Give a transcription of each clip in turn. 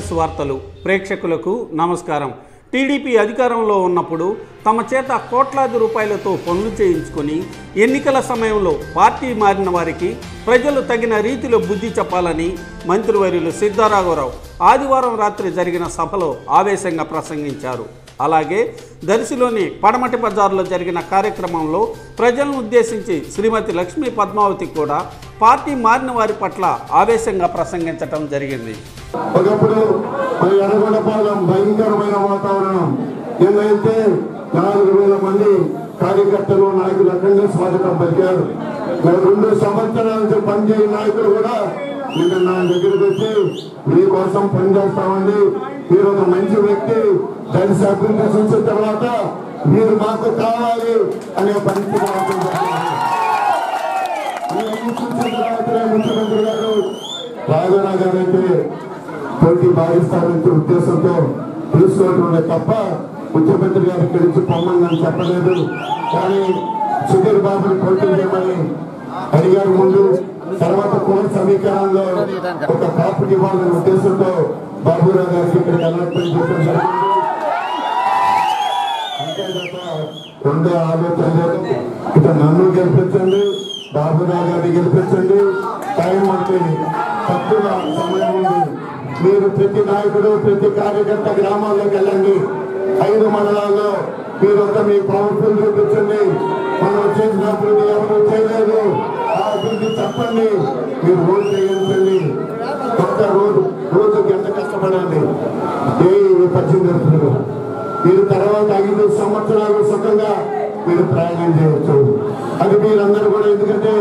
Brothers వార్తలు ప్రేక్షకులకు నమస్కారం. టీడీపీ అధికారంలో ఉన్నప్పుడు తమ చేత కోట్లాది రూపాయలతో పనులు చేయించుకొని ఎన్నికల సమయంలో పార్టీ మారిన వారికి ప్రజలు తగిన రీతిలో బుద్ధి చెప్పాలని మంత్రివర్యులు సిద్ధారాఘవరావు ఆదివారం రాత్రి జరిగిన సభలో ఆవేశంగా ప్రసంగించారు. అలాగే దర్శిలోని పడమటి బజార్లో జరిగిన కార్యక్రమంలో ప్రజలను ఉద్దేశించి శ్రీమతి లక్ష్మీ పద్మావతి కూడా పార్టీ మారిన వారి పట్ల ఆవేశంగా ప్రసంగించటం జరిగింది. ఒకప్పుడు మన ఎర్రగొండపాలెం భయంకరమైన వాతావరణం. ఏదైతే నాలుగు వేల మంది కార్యకర్తలు నాయకులు అక్కడనే స్వాగతం పలికారు. రెండు సంవత్సరాల నుంచి పనిచేయని నాయకులు కూడా నిన్న నా దగ్గరికి వచ్చి మీకోసం పనిచేస్తామండి మీరు ఒక మంచి వ్యక్తి కలిసి అభివృద్ధి చూసిన తర్వాత మీరు మాకు కావాలి అనే పరిస్థితి ముఖ్యమంత్రి గారు రాఘవరావు గారు అయితే పోటీ భావిస్తారనే ఉద్దేశంతో తీసుకోవటమే తప్ప ముఖ్యమంత్రి గారు ఇక్కడి నుంచి పొమ్మని నన్ను చెప్పలేదు. కానీ సుధీర్ బాబుని పోటీ చేయమని అడిగారు ముందు. తర్వాత కోర్ సమీకరణలో ఒక కాపుకి ఇవ్వాలనే ఉద్దేశంతో బాబురావు గారికి ఇక్కడ అలాట్మెంట్ చేయడం జరిగింది. రెండు తప్ప ఉండే ఆలోచన నన్ను గెలిపించండి బాబురావు గారిని గెలిపించండి. టైం అంటే తక్కువ సమయం ఉంది. మీరు ప్రతి నాయకుడు ప్రతి కార్యకర్త గ్రామాల్లోకి వెళ్ళండి. ఐదు మండలాల్లో మీరు ఒక మీ పవర్ఫుల్ చూపించండి మనం చేసిన ఎవరు చేయలేదు. మీరు ఓటు చేయించండి కొత్త రోజు రోజుకి ఎంత కష్టపడండి ఏ పద్దెనిమిది రోజులు మీరు తర్వాత ఐదు సంవత్సరాలు సుఖంగా మీరు ప్రయాణం చేయవచ్చు అది మీరందరూ కూడా ఎందుకంటే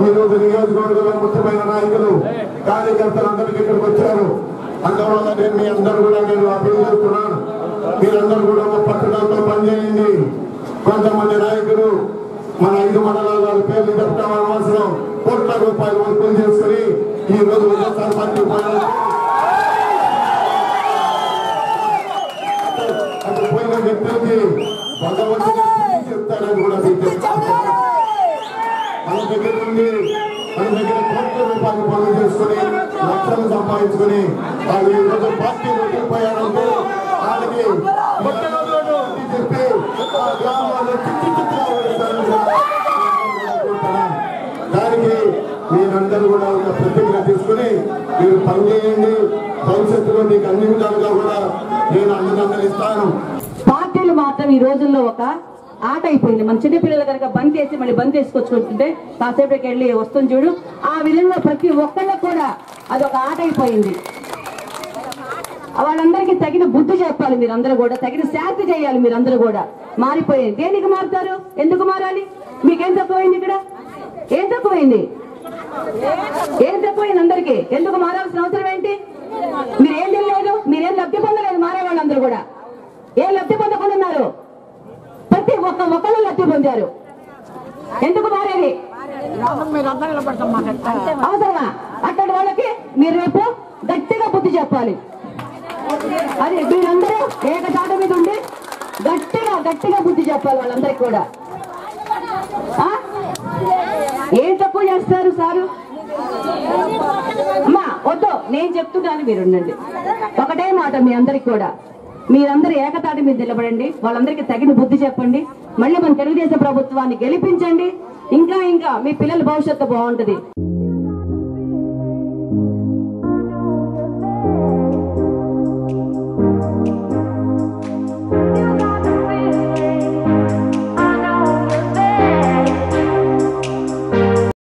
ఈ రోజు నియోజకవర్గంలో ముఖ్యమైన నాయకులు కార్యకర్తలు అందరికీ ఇక్కడికి వచ్చారు. అందువల్ల నేను మీ అందరూ కూడా నేను అభినందిస్తున్నాను మీరందరూ కూడా ఒక పట్టుదలతో పనిచేయండి. కొంతమంది నాయకులు మన ఐదు మండలాల పేర్లు చెప్తామని అవసరం రూపాయలు వసూలు చేసుకుని ఈ రోజు వైఎస్ఆర్ పార్టీ అటు పోయిన వ్యక్తులకి భగవంతుడు చెప్తారని కూడా మీకు చెప్తాను. మన దగ్గర నుండి మన దగ్గర కోట్ల రూపాయలు పనులు చేసుకుని లక్షలు సంపాదించుకుని వాళ్ళు ఈ రోజు పార్టీ పోయారంటే వాళ్ళకి చెప్పి అందరూ కూడా ఒక ప్రతిజ్ఞ తీసుకుని మీరు పనిచేయండి భవిష్యత్తులో మీకు అన్ని విధాలుగా కూడా నేను అన్నిదండలు ఇస్తాను. పార్టీలు మాత్రం ఈ రోజుల్లో ఒక ఆట అయిపోయింది. మన చిన్నపిల్లలు కనుక బంద్ చేసి మళ్ళీ బంద్ చేసుకొచ్చుకుంటుంటే కాసేపటికి వెళ్ళి వస్తుంది చూడు. ఆ విధంగా ప్రతి ఒక్కళ్ళకు కూడా అది ఒక ఆట అయిపోయింది. వాళ్ళందరికీ తగిన బుద్ధి చెప్పాలి మీరందరూ కూడా. తగిన శాంతి చేయాలి మీరందరూ కూడా. మారిపోయింది దేనికి మారుతారు? ఎందుకు మారాలి? మీకేం తక్కువైంది ఇక్కడ? ఏం తక్కువైంది? ఏం తక్కువైంది అందరికి? ఎందుకు మారాల్సిన అవసరం ఏంటి? మీరేం తెలియలేదు మీరేం లబ్ధి పొందలేదు మారే వాళ్ళందరూ కూడా. ఏం లబ్ధి పొందకుండా ఉన్నారు? ప్రతి ఒక్క ఒక్కళ్ళు లబ్ధి పొందారు. ఎందుకు మారేది? అవసరమా? అట్టడి వాళ్ళకి మీరు రేపు గట్టిగా బుద్ధి చెప్పాలి. అది మీరందరూ ఏకచాట మీద ఉండి గట్టిగా గట్టిగా బుద్ధి చెప్పాలి వాళ్ళందరికీ కూడా ఆ? ఏం తక్కువ చేస్తారు సారు? అమ్మా వద్దు నేను చెప్తున్నాను మీరు ఉండండి. ఒకటే మాట మీ అందరికి కూడా. మీరందరూ ఏకతాటి మీద నిలబడండి. వాళ్ళందరికీ తగిన బుద్ధి చెప్పండి. మళ్ళీ మన తెలుగుదేశం ప్రభుత్వాన్ని గెలిపించండి. ఇంకా ఇంకా మీ పిల్లల భవిష్యత్తు బాగుంటది.